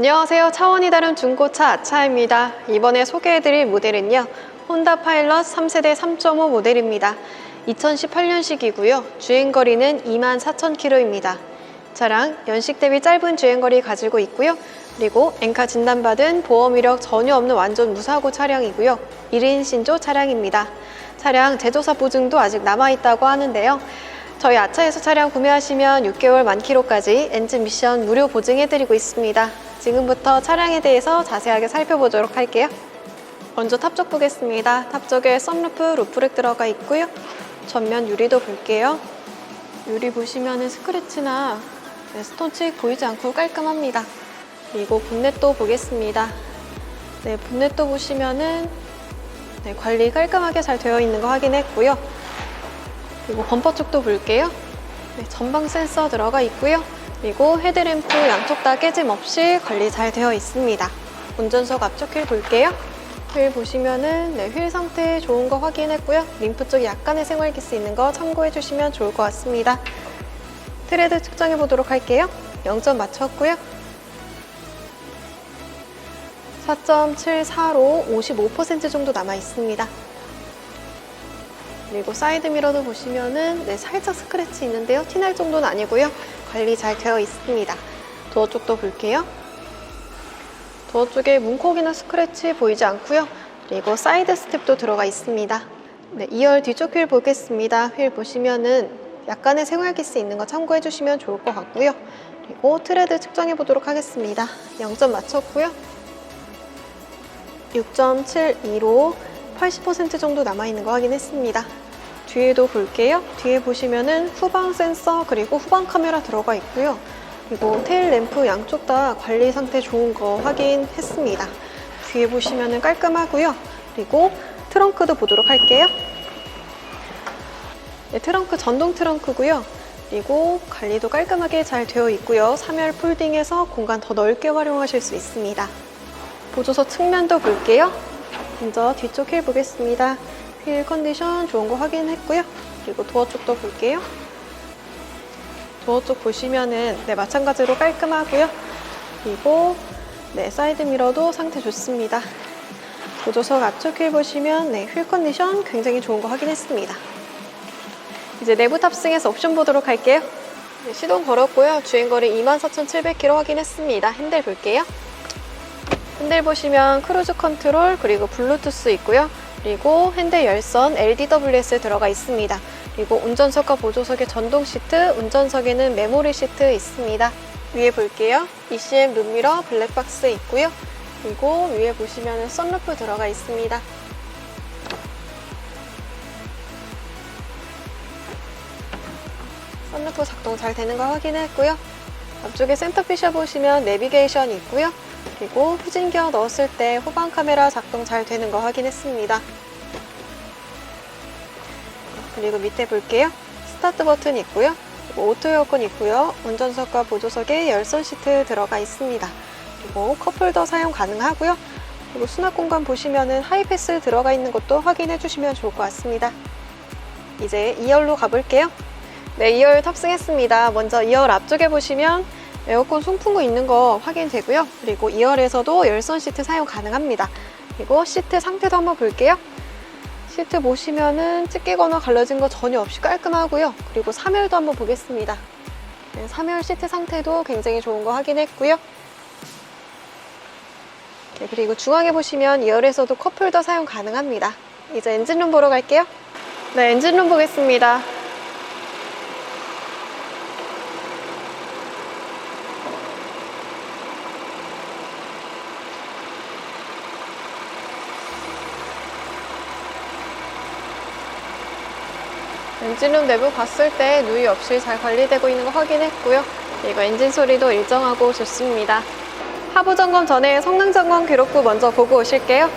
안녕하세요. 차원이 다른 중고차 아차입니다. 이번에 소개해드릴 모델은요. 혼다 파일럿 3세대 3.5 모델입니다. 2018년식이고요. 주행거리는 24,000km입니다. 차량 연식 대비 짧은 주행거리 가지고 있고요. 그리고 엔카 진단받은 보험 이력 전혀 없는 완전 무사고 차량이고요. 1인 신조 차량입니다. 차량 제조사 보증도 아직 남아있다고 하는데요. 저희 아차에서 차량 구매하시면 6개월 만 킬로까지 엔진 미션 무료 보증해드리고 있습니다. 지금부터 차량에 대해서 자세하게 살펴보도록 할게요. 먼저 탑쪽 보겠습니다. 탑쪽에 썬루프, 루프렉 들어가 있고요. 전면 유리도 볼게요. 유리 보시면 스크래치나 네, 스톤칩 보이지 않고 깔끔합니다. 그리고 본넷도 보겠습니다. 네, 본넷도 보시면은 네, 관리 깔끔하게 잘 되어 있는 거 확인했고요. 그리고 범퍼 쪽도 볼게요. 네, 전방 센서 들어가 있고요. 그리고 헤드램프 양쪽 다 깨짐 없이 관리 잘 되어 있습니다. 운전석 앞쪽 휠 볼게요. 휠 보시면은 네, 휠 상태 좋은 거 확인했고요. 림프 쪽에 약간의 생활기스 있는 거 참고해 주시면 좋을 것 같습니다. 트레드 측정해 보도록 할게요. 0점 맞췄고요. 4.74로 55% 정도 남아 있습니다. 그리고 사이드 미러도 보시면은 네, 살짝 스크래치 있는데요. 티날 정도는 아니고요. 관리 잘 되어 있습니다. 도어 쪽도 볼게요. 도어 쪽에 문콕이나 스크래치 보이지 않고요. 그리고 사이드 스텝도 들어가 있습니다. 네, 2열 뒤쪽 휠 보겠습니다. 휠 보시면은 약간의 생활기스 있는 거 참고해 주시면 좋을 것 같고요. 그리고 트레드 측정해 보도록 하겠습니다. 0점 맞췄고요. 6.72로 80% 정도 남아있는 거 확인했습니다. 뒤에도 볼게요. 뒤에 보시면은 후방 센서 그리고 후방 카메라 들어가 있고요. 그리고 테일 램프 양쪽 다 관리 상태 좋은 거 확인했습니다. 뒤에 보시면은 깔끔하고요. 그리고 트렁크도 보도록 할게요. 네, 트렁크 전동 트렁크고요. 그리고 관리도 깔끔하게 잘 되어 있고요. 3열 폴딩해서 공간 더 넓게 활용하실 수 있습니다. 보조서 측면도 볼게요. 먼저 뒤쪽 휠 보겠습니다. 휠 컨디션 좋은 거 확인했고요. 그리고 도어 쪽도 볼게요. 도어 쪽 보시면은 네, 마찬가지로 깔끔하고요. 그리고 네, 사이드 미러도 상태 좋습니다. 보조석 앞쪽 휠 보시면 네, 휠 컨디션 굉장히 좋은 거 확인했습니다. 이제 내부 탑승해서 옵션 보도록 할게요. 네, 시동 걸었고요. 주행거리 24,700km 확인했습니다. 핸들 볼게요. 핸들 보시면 크루즈 컨트롤 그리고 블루투스 있고요. 그리고 핸들 열선 LDWS 들어가 있습니다. 그리고 운전석과 보조석에 전동 시트, 운전석에는 메모리 시트 있습니다. 위에 볼게요. ECM 룸미러 블랙박스 있고요. 그리고 위에 보시면 썬루프 들어가 있습니다. 썬루프 작동 잘 되는 거 확인했고요. 앞쪽에 센터피셔 보시면 내비게이션 있고요. 그리고 후진기어 넣었을 때 후방 카메라 작동 잘 되는 거 확인했습니다. 그리고 밑에 볼게요. 스타트 버튼 있고요. 오토 에어컨 있고요. 운전석과 보조석에 열선 시트 들어가 있습니다. 그리고 컵홀더 사용 가능하고요. 그리고 수납 공간 보시면은 하이패스 들어가 있는 것도 확인해 주시면 좋을 것 같습니다. 이제 2열로 가볼게요. 네, 2열 탑승했습니다. 먼저 2열 앞쪽에 보시면 에어컨 송풍구 있는 거 확인되고요. 그리고 2열에서도 열선 시트 사용 가능합니다. 그리고 시트 상태도 한번 볼게요. 시트 보시면은 찢기거나 갈라진 거 전혀 없이 깔끔하고요. 그리고 3열도 한번 보겠습니다. 네, 3열 시트 상태도 굉장히 좋은 거 확인했고요. 네, 그리고 중앙에 보시면 2열에서도 컵홀더 사용 가능합니다. 이제 엔진룸 보러 갈게요. 네, 엔진룸 보겠습니다. 엔진룸 내부 봤을 때 누이 없이 잘 관리되고 있는 거 확인했고요. 그리고 엔진 소리도 일정하고 좋습니다. 하부 점검 전에 성능 점검 기록부 먼저 보고 오실게요.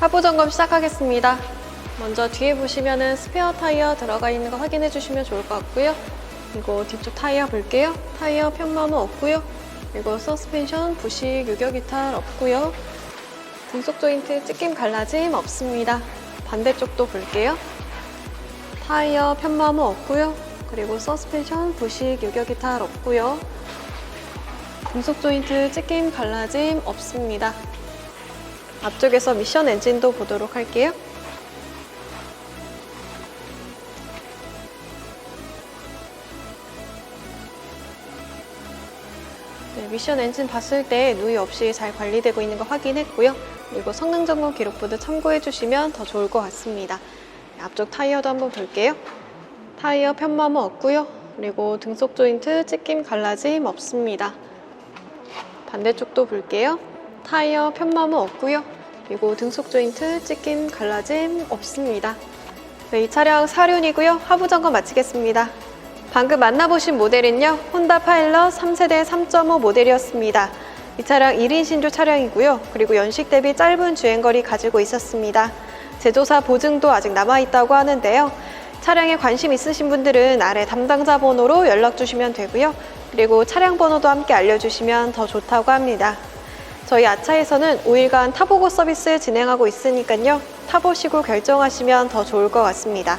하부 점검 시작하겠습니다. 먼저 뒤에 보시면은 스페어 타이어 들어가 있는 거 확인해 주시면 좋을 것 같고요. 그리고 뒤쪽 타이어 볼게요. 타이어 편마모 없고요. 그리고 서스펜션 부식 유격 이탈 없고요. 등속 조인트 찢김 갈라짐 없습니다. 반대쪽도 볼게요. 타이어 편마모 없고요. 그리고 서스펜션 부식 유격 이탈 없고요. 등속 조인트 찢김 갈라짐 없습니다. 앞쪽에서 미션 엔진도 보도록 할게요. 미션 엔진 봤을 때 누이 없이 잘 관리되고 있는 거 확인했고요. 그리고 성능 점검 기록부도 참고해 주시면 더 좋을 것 같습니다. 네, 앞쪽 타이어도 한번 볼게요. 타이어 편마모 없고요. 그리고 등속 조인트 찢김 갈라짐 없습니다. 반대쪽도 볼게요. 타이어 편마모 없고요. 그리고 등속 조인트 찢김 갈라짐 없습니다. 네, 이 차량 사륜이고요. 하부 점검 마치겠습니다. 방금 만나보신 모델은요, 혼다 파일럿 3세대 3.5 모델이었습니다. 이 차량 1인 신조 차량이고요. 그리고 연식 대비 짧은 주행거리 가지고 있었습니다. 제조사 보증도 아직 남아있다고 하는데요. 차량에 관심 있으신 분들은 아래 담당자 번호로 연락 주시면 되고요. 그리고 차량 번호도 함께 알려주시면 더 좋다고 합니다. 저희 아차에서는 5일간 타보고 서비스 진행하고 있으니까요. 타보시고 결정하시면 더 좋을 것 같습니다.